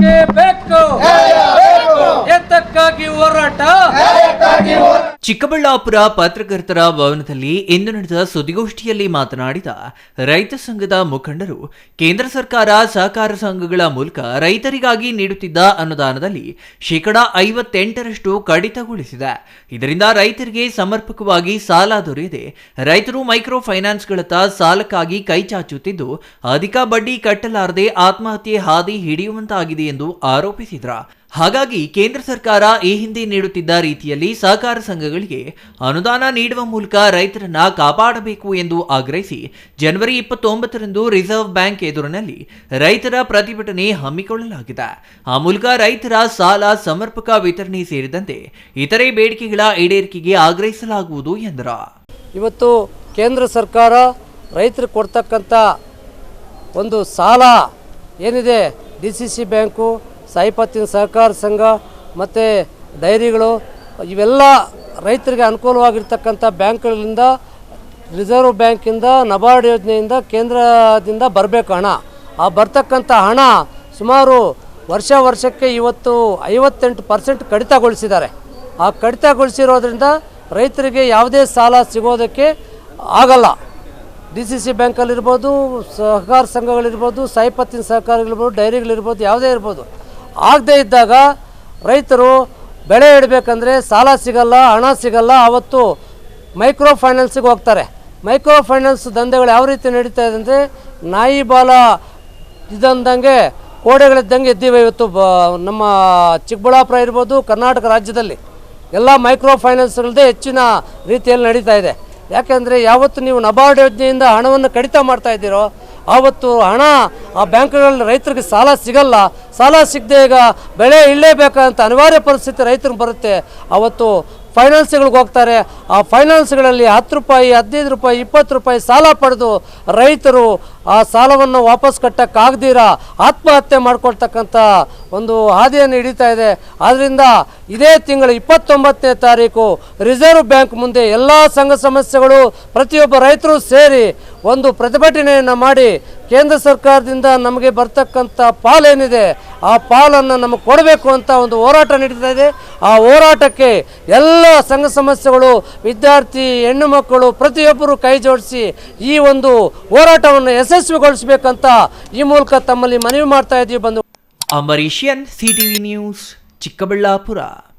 ಬೇಕೇ. ಎತ್ತಕ್ಕಾಗಿ ಹೋರಾಟ. ಚಿಕ್ಕಬಳ್ಳಾಪುರ ಪತ್ರಕರ್ತರ ಭವನದಲ್ಲಿ ಇಂದು ನಡೆದ ಸುದ್ದಿಗೋಷ್ಠಿಯಲ್ಲಿ ಮಾತನಾಡಿದ ರೈತ ಸಂಘದ ಮುಖಂಡರು, ಕೇಂದ್ರ ಸರ್ಕಾರ ಸಹಕಾರ ಸಂಘಗಳ ಮೂಲಕ ರೈತರಿಗಾಗಿ ನೀಡುತ್ತಿದ್ದ ಅನುದಾನದಲ್ಲಿ ಶೇಕಡಾ ಐವತ್ತೆಂಟರಷ್ಟು ಕಡಿತಗೊಳಿಸಿದೆ. ಇದರಿಂದ ರೈತರಿಗೆ ಸಮರ್ಪಕವಾಗಿ ಸಾಲ ದೊರೆಯದೆ ರೈತರು ಮೈಕ್ರೋ ಫೈನಾನ್ಸ್ಗಳತ್ತ ಸಾಲಕ್ಕಾಗಿ ಕೈಚಾಚುತ್ತಿದ್ದು ಅಧಿಕ ಬಡ್ಡಿ ಕಟ್ಟಲಾರದೆ ಆತ್ಮಹತ್ಯೆ ಹಾದಿ ಹಿಡಿಯುವಂತಾಗಿದೆ ಎಂದು ಆರೋಪಿಸಿದ್ರ. ಹಾಗಾಗಿ ಕೇಂದ್ರ ಸರ್ಕಾರ ಈ ಹಿಂದೆ ನೀಡುತ್ತಿದ್ದ ರೀತಿಯಲ್ಲಿ ಸಹಕಾರ ಸಂಘಗಳಿಗೆ ಅನುದಾನ ನೀಡುವ ಮೂಲಕ ರೈತರನ್ನ ಕಾಪಾಡಬೇಕು ಎಂದು ಆಗ್ರಹಿಸಿ ಜನವರಿ ಇಪ್ಪತ್ತೊಂಬತ್ತರಂದು ರಿಸರ್ವ್ ಬ್ಯಾಂಕ್ ಎದುರಿನಲ್ಲಿ ರೈತರ ಪ್ರತಿಭಟನೆ ಹಮ್ಮಿಕೊಳ್ಳಲಾಗಿದೆ. ಆ ಮೂಲಕ ರೈತರ ಸಾಲ, ಸಮರ್ಪಕ ವಿತರಣೆ ಸೇರಿದಂತೆ ಇತರೆ ಬೇಡಿಕೆಗಳ ಈಡೇರಿಕೆಗೆ ಆಗ್ರಹಿಸಲಾಗುವುದು ಎಂದರು. ಇವತ್ತು ಕೇಂದ್ರ ಸರ್ಕಾರ ರೈತರು ಕೊಡ್ತಕ್ಕಂಥ ಒಂದು ಸಾಲ ಏನಿದೆ? ಡಿ ಸಿ ಸಿ ಬ್ಯಾಂಕು ಸಾಯಿಪತ್ತಿನ ಸಹಕಾರ ಸಂಘ, ಮತ್ತು ಡೈರಿಗಳು, ಇವೆಲ್ಲ ರೈತರಿಗೆ ಅನುಕೂಲವಾಗಿರ್ತಕ್ಕಂಥ ಬ್ಯಾಂಕ್ಗಳಿಂದ, ರಿಸರ್ವ್ ಬ್ಯಾಂಕಿಂದ, ನಬಾರ್ಡ್ ಯೋಜನೆಯಿಂದ, ಕೇಂದ್ರದಿಂದ ಬರಬೇಕು ಹಣ. ಆ ಬರ್ತಕ್ಕಂಥ ಹಣ ಸುಮಾರು ವರ್ಷ ವರ್ಷಕ್ಕೆ ಇವತ್ತು ಐವತ್ತೆಂಟು ಪರ್ಸೆಂಟ್ ಕಡಿತಗೊಳಿಸಿದ್ದಾರೆ. ಆ ಕಡಿತಗೊಳಿಸಿರೋದ್ರಿಂದ ರೈತರಿಗೆ ಯಾವುದೇ ಸಾಲ ಸಿಗೋದಕ್ಕೆ ಆಗಲ್ಲ. ಡಿ ಸಿ ಸಿ ಬ್ಯಾಂಕಲ್ಲಿರ್ಬೋದು, ಸಹಕಾರ ಸಂಘಗಳಿರ್ಬೋದು ಸಾಯಿಪತ್ತಿನ ಸಹಕಾರಗಳಿರ್ಬೋದು, ಡೈರಿಗಳಿರ್ಬೋದು, ಯಾವುದೇ ಇರ್ಬೋದು. ಆಗದೇ ಇದ್ದಾಗ ರೈತರು ಬೆಳೆ ಇಡಬೇಕಂದ್ರೆ ಸಾಲ ಸಿಗಲ್ಲ, ಹಣ ಸಿಗಲ್ಲ ಆವತ್ತು ಮೈಕ್ರೋ ಫೈನಾನ್ಸಿಗೆ ಹೋಗ್ತಾರೆ. ಮೈಕ್ರೋ ಫೈನಾನ್ಸ್ ದಂಧೆಗಳು ಯಾವ ರೀತಿ ನಡೀತಾ ಇದೆ ಅಂದರೆ ನಾಯಿ ಬಾಲ ಇದಂದಂಗೆ ಕೋಡೆಗಳಿದ್ದಂಗೆ ಇದ್ದೀವಿ ಇವತ್ತು ಬ, ನಮ್ಮ ಚಿಕ್ಕಬಳ್ಳಾಪುರ ಇರ್ಬೋದು, ಕರ್ನಾಟಕ ರಾಜ್ಯದಲ್ಲಿ. ಎಲ್ಲ ಮೈಕ್ರೋ ಫೈನಾನ್ಸ್ಗಳದ್ದೇ ಹೆಚ್ಚಿನ ರೀತಿಯಲ್ಲಿ ನಡೀತಾ ಇದೆ. ಯಾಕೆಂದರೆ ಯಾವತ್ತು ನೀವು ನಬಾರ್ಡ್ ಯೋಜನೆಯಿಂದ ಹಣವನ್ನು ಕಡಿತ ಮಾಡ್ತಾ ಇದ್ದೀರೋ ಆವತ್ತು ಹಣ ಆ ಬ್ಯಾಂಕ್ಗಳಲ್ಲಿ ರೈತರಿಗೆ ಸಾಲ ಸಿಗಲ್ಲ. ಸಾಲ ಸಿಗದೆ ಈಗ ಬೆಳೆ ಇಳ್ಳೇಬೇಕಂತ ಅನಿವಾರ್ಯ ಪರಿಸ್ಥಿತಿ ರೈತರಿಗೆ ಬರುತ್ತೆ. ಆವತ್ತು ಫೈನಾನ್ಸ್ಗಳಿಗೆ ಹೋಗ್ತಾರೆ. ಆ ಫೈನಾನ್ಸ್ಗಳಲ್ಲಿ ಹತ್ತು ರೂಪಾಯಿ, ಹದಿನೈದು ರೂಪಾಯಿ, ಇಪ್ಪತ್ತು ರೂಪಾಯಿ ಸಾಲ ಪಡೆದು ರೈತರು ಆ ಸಾಲವನ್ನು ವಾಪಸ್ ಕಟ್ಟೋಕ್ಕಾಗ್ದಿರ? ಆತ್ಮಹತ್ಯೆ ಮಾಡ್ಕೊಳ್ತಕ್ಕಂಥ ಒಂದು ಹಾದಿಯನ್ನು ಹಿಡಿತಾ ಇದೆ. ಆದ್ದರಿಂದ ಇದೇ ತಿಂಗಳ ಇಪ್ಪತ್ತೊಂಬತ್ತನೇ ತಾರೀಕು ರಿಸರ್ವ್ ಬ್ಯಾಂಕ್ ಮುಂದೆ ಎಲ್ಲ ಸಂಘ ಸಮಸ್ಯೆಗಳು ಪ್ರತಿಯೊಬ್ಬ ರೈತರು ಸೇರಿ ಒಂದು ಪ್ರತಿಭಟನೆಯನ್ನು ಮಾಡಿ ಕೇಂದ್ರ ಸರ್ಕಾರದಿಂದ ನಮಗೆ ಬರ್ತಕ್ಕಂಥ ಪಾಲೇನಿದೆ, ಆ ಪಾಲನ್ನು ನಮಗೆ ಕೊಡಬೇಕು ಅಂತ ಒಂದು ಹೋರಾಟ ನಡೀತಾ ಇದೆ. ಆ ಹೋರಾಟಕ್ಕೆ ಎಲ್ಲ ಸಂಘ ಸಮಸ್ಯೆಗಳು, ವಿದ್ಯಾರ್ಥಿ, ಹೆಣ್ಣು ಮಕ್ಕಳು ಪ್ರತಿಯೊಬ್ಬರು ಕೈ ಜೋಡಿಸಿ ಈ ಒಂದು ಹೋರಾಟವನ್ನು ಯಶಸ್ವಿಗೊಳಿಸಬೇಕಂತ ಈ ಮೂಲಕ ತಮ್ಮಲ್ಲಿ ಮನವಿ ಮಾಡ್ತಾ ಇದ್ದೀವಿ ಬಂದು ಅಮರೀಶಿಯನ್ ಸಿಟಿವಿ ನ್ಯೂಸ್ ಚಿಕ್ಕಬಳ್ಳಾಪುರ.